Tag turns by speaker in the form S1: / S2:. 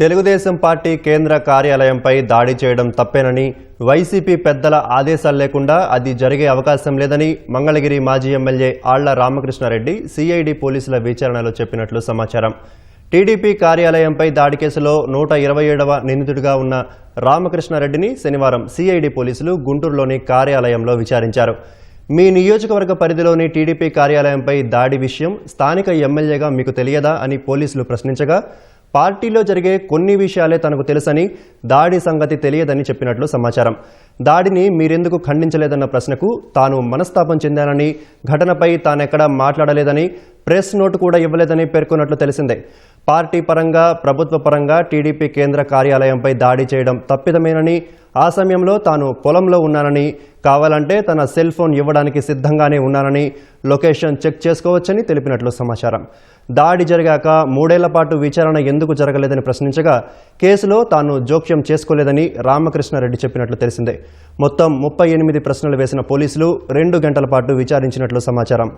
S1: Telugu Desam party కేంద్ర కార్యాలయంపై దాడి చేయడం తప్పేనని వైసీపీ పెద్దల ఆదేశాలు లేకుండా అది జరిగే అవకాశం లేదని మంగళగిరి మాజీ ఎమ్మెల్యే ఆళ్ళ రామకృష్ణారెడ్డి సిఐడి పోలీసుల విచారణలో చెప్పినట్లు సమాచారం. టీడీపీ కార్యాలయంపై దాడి కేసులో నూట ఇరవై ఏడవ నిందితుడిగా ఉన్న రామకృష్ణారెడ్డిని శనివారం సిఐడి పోలీసులు గుంటూరులోని కార్యాలయంలో విచారించారు. మీ నియోజకవర్గ పరిధిలోని టీడీపీ కార్యాలయంపై దాడి విషయం స్థానిక ఎమ్మెల్యేగా మీకు తెలియదా అని పోలీసులు ప్రశ్నించగా పార్టీలో జరిగే కొన్ని విషయాలే తనకు తెలుసని దాడి సంగతి తెలియదని చెప్పినట్లు సమాచారం. దాడిని మీరెందుకు ఖండించలేదన్న ప్రశ్నకు తాను మనస్తాపం చెందానని ఘటనపై తానెక్కడా మాట్లాడలేదని ప్రెస్ నోటు కూడా ఇవ్వలేదని పేర్కొన్నట్లు తెలిసిందే. పార్టీ పరంగా ప్రభుత్వ పరంగా టీడీపీ కేంద్ర కార్యాలయంపై దాడి చేయడం తప్పిదమేనని ఆ సమయంలో తాను పొలంలో ఉన్నానని కావాలంటే తన సెల్ ఫోన్ ఇవ్వడానికి సిద్ధంగానే ఉన్నానని లొకేషన్ చెక్ చేసుకోవచ్చని తెలిపినట్లు సమాచారం. దాడి జరిగాక మూడేళ్ళ పాటు విచారణ ఎందుకు జరగలేదని ప్రశ్నించగా కేసులో తాను జోక్యం చేసుకోలేదని రామకృష్ణారెడ్డి చెప్పినట్లు తెలిసిందే. మొత్తం ముప్పై ఎనిమిది ప్రశ్నలు వేసిన పోలీసులు రెండు గంటల పాటు విచారించినట్లు సమాచారం.